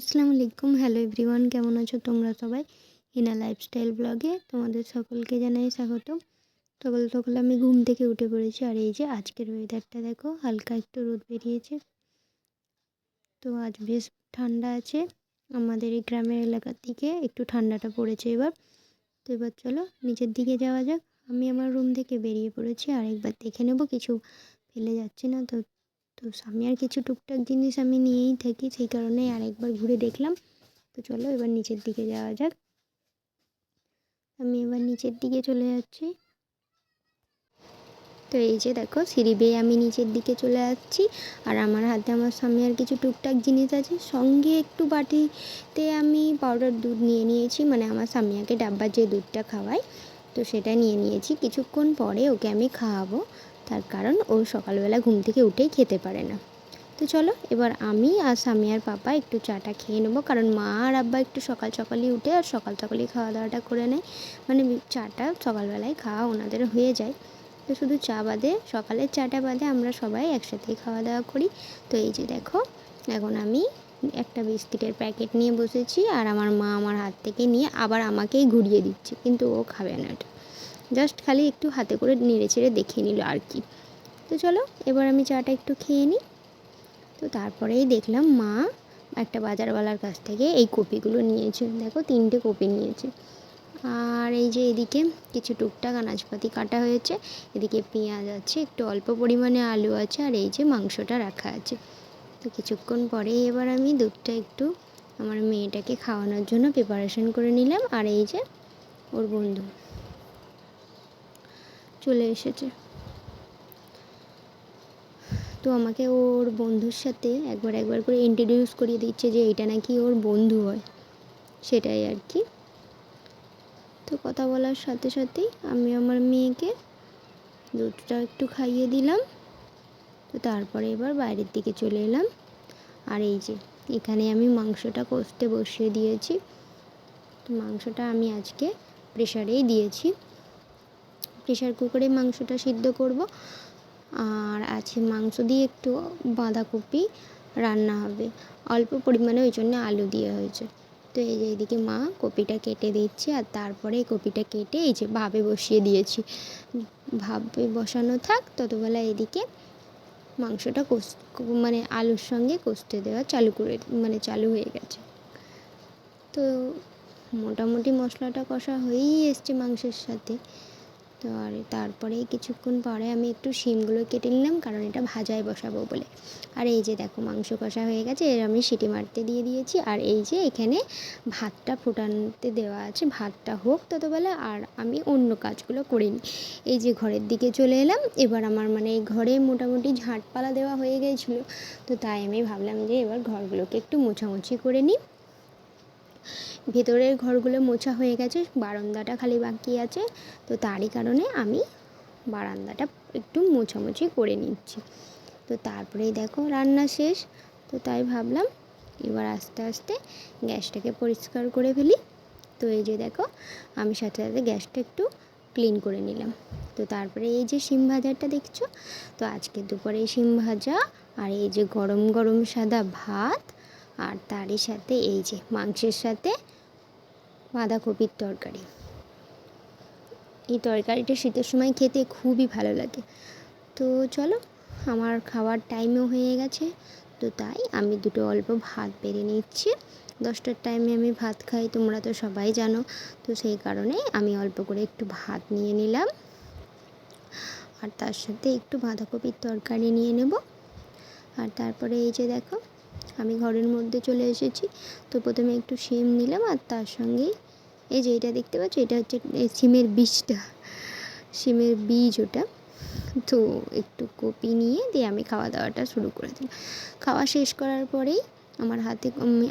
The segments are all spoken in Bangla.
আসসালামু আলাইকুম। হ্যালো এভরিওয়ান কেমন আছো তোমরা সবাই? হিনা লাইফস্টাইল ব্লগে তোমাদের সকলকে জানাই স্বাগত সকাল সকাল আমি ঘুম থেকে উঠে পড়েছি আর এই যে আজকের ওয়েদারটা দেখো, হালকা একটু রোদ বেরিয়েছে। তো আজ বেশ ঠান্ডা আছে। আমাদের এই গ্রামের এলাকার দিকে একটু ঠান্ডাটা পড়েছে এবার। তো এবার চলো নিচের দিকে যাওয়া যাক। আমি আমার রুম থেকে বেরিয়ে পড়েছি আর একবার দেখে নেব, কিছু ফেলে যাচ্ছে না তো তো আমি আর কিছু টুকটাক জিনিস আমি নিয়েই থাকি, সেই কারণে আর একবার ঘুরে দেখলাম। তো চলো এবার নিচের দিকে যাওয়া যাক। আমি এবার নিচের দিকে চলে যাচ্ছি। তো এই যে দেখো, সিঁড়ি বেয়ে আমি নিচের দিকে চলে যাচ্ছি আর আমার হাতে আমার স্বামী আর কিছু টুকটাক জিনিস আছে। সঙ্গে একটু বাটিতে আমি পাউডার দুধ নিয়ে নিয়েছি। মানে আমার স্বামীকে ডাব্বার যে দুধটা খাওয়াই তো সেটা নিয়ে নিয়েছি। কিছুক্ষণ পরে ওকে আমি খাওয়াবো। তার কারণ ও সকালবেলা ঘুম থেকে উঠেই খেতে পারে না। তো চলো, এবার আমি আর স্বামী আর পাপা একটু চাটা খেয়ে নেব, কারণ মা আর আব্বা একটু সকাল সকালই উঠে আর সকাল সকালই খাওয়া দাওয়াটা করে নেয়। মানে চাটা সকালবেলায় খাওয়া ওনাদের হয়ে যায়। তো শুধু চা বাদে, সকালের চাটা বাদে আমরা সবাই একসাথেই খাওয়া দাওয়া করি। তো এই যে দেখো, এখন আমি একটা বিস্কিটের প্যাকেট নিয়ে বসেছি আর আমার মা আমার হাত থেকে নিয়ে আবার আমাকেই ঘুরিয়ে দিচ্ছে, কিন্তু ও খাবে না জাস্ট খালি একটু হাতে করে নেড়ে ছেড়ে দেখিয়ে নিল আর কি। তো চলো, এবার আমি চাটা একটু খেয়ে নিই। তো তারপরেই দেখলাম মা একটা বাজারওয়ালার কাছ থেকে এই কপিগুলো নিয়েছে। দেখো, তিনটে কপি নিয়েছে। আর এই যে এদিকে কিছু টুকটাক আনাজপাতি কাটা হয়েছে। এদিকে পেঁয়াজ আছে, একটু অল্প পরিমাণে আলু আছে, আর এই যে মাংসটা রাখা আছে। তো কিছুক্ষণ পরে এবার আমি দুধটা একটু আমার মেয়েটাকে খাওয়ানোর জন্য প্রিপারেশন করে নিলাম। আর এই যে ওর বন্ধু। চলে এসেছে। তো আমাকে ওর বন্ধুর সাথে একবার একবার করে ইন্ট্রোডিউস করিয়ে দিচ্ছে যে এটা নাকি ওর বন্ধু হয়। সেটাই আর কি। তো কথা বলার সাথে সাথেই আমি আমার মেয়েকে দুধটা একটু খাইয়ে দিলাম। তো তারপরে এবার বাইরের দিকে চলে এলাম। আর এই যে, এখানে আমি মাংসটা কষতে বসিয়ে দিয়েছি। তো মাংসটা আমি আজকে প্রেশারেই দিয়েছি। প্রেশার কুকারে মাংসটা সিদ্ধ করব। আর আছে মাংস দিয়ে একটু বাঁধাকপি রান্না হবে। অল্প পরিমাণে ওই জন্য আলু দিয়ে হয়েছে। তো এই যে এইদিকে মা কপিটা কেটে দিচ্ছে আর তারপরে কপিটা কেটে এই যে ভাবে বসিয়ে দিয়েছি। ভাবে বসানো থাক, ততবেলা এদিকে মাংসটা কষ মানে আলুর সঙ্গে কষতে দেওয়া চালু করে মানে চালু হয়ে গেছে। তো মোটামুটি মশলাটা কষা হয়েই এসছে মাংসের সাথে। তো আর তারপরে কিছুক্ষণ পরে আমি একটু শিমগুলো কেটে নিলাম, কারণ এটা ভাজায় বসাবো বলে। আর এই যে দেখো মাংস কষা হয়ে গেছে, এর আমি সিটি মারতে দিয়ে দিয়েছি। আর এই যে এখানে ভাতটা ফোটানতে দেওয়া আছে, ভাতটা হোক ততবেলা, আর আমি অন্য কাজগুলো করে নিই এই যে ঘরের দিকে চলে এলাম, এবার আমার মানে এই ঘরে মোটামুটি ঝাঁটপালা দেওয়া হয়ে গিয়েছিল তো তাই আমি ভাবলাম যে এবার ঘরগুলোকে একটু মোছামুছি করে নিই। ভেতরের ঘরগুলো মোছা হয়ে গেছে, বারান্দাটা খালি বাকি আছে, তো তারই কারণে আমি বারান্দাটা একটু মোছামুছি করে নিচ্ছি। তো তারপরেই দেখো রান্না শেষ, তো তাই ভাবলাম এবার আস্তে আস্তে গ্যাসটাকে পরিষ্কার করে ফেলি। তো এই যে দেখো আমি সাথে সাথে গ্যাসটা একটু ক্লিন করে নিলাম। তো তারপরে এই যে শিম ভাজাটা দেখছ? তো আজকে দুপুরে শিম ভাজা আর এই যে গরম গরম সাদা ভাত আর তারই সাথে এই যে মাংসের সাথে বাঁধাকপির তরকারি। এই তরকারিটা শীতের সময় খেতে খুবই ভালো লাগে। তো চলো, আমার খাওয়ার টাইমও হয়ে গেছে। তো তাই আমি দুটো অল্প ভাত বেড়ে নিচ্ছি। দশটার টাইমে আমি ভাত খাই, তোমরা তো সবাই জানো। তো সেই কারণে আমি অল্প করে একটু ভাত নিয়ে নিলাম। আর তার সাথে একটু বাঁধাকপির তরকারি নিয়ে নেব। আর তারপরে এই যে দেখো আমি ঘরের মধ্যে চলে এসেছি। তো প্রথমে একটু শিম নিলাম আর তার সঙ্গেই এই যে এটা দেখতে পাচ্ছ, এটা হচ্ছে সিমের বীজটা, সিমের বীজ ওটা। তো একটু কপি নিয়ে দিয়ে আমি খাওয়া দাওয়াটা শুরু করে দিলাম। খাওয়া শেষ করার পরেই আমার হাতে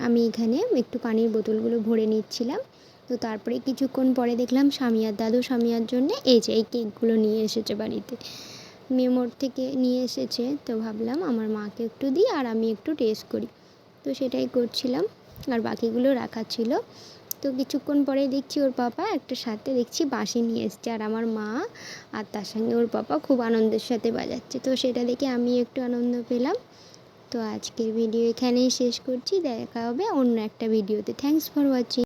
আমি এখানে একটু পানির বোতলগুলো ভরে নিচ্ছিলাম। তো তারপরে কিছুক্ষণ পরে দেখলাম স্বামী আর দাদু স্বামীয়ার জন্যে এই যে এই কেকগুলো নিয়ে এসেছে বাড়িতে। মেমোর থেকে নিয়ে এসেছে। তো ভাবলাম আমার মাকে একটু দিই আর আমি একটু টেস্ট করি। তো সেটাই করছিলাম। আর বাকিগুলো রাখা ছিল। তো কিছুক্ষণ পরে দেখছি ওর পাপা একটা সাথে দেখছি বাঁশি নিয়ে এসছে। আর আমার মা আর তার সঙ্গে ওর পাপা খুব আনন্দের সাথে বাজাচ্ছে। তো সেটা দেখে আমি একটু আনন্দ পেলাম। তো আজকের ভিডিও এখানেই শেষ করছি। দেখা হবে অন্য একটা ভিডিওতে। Thanks for watching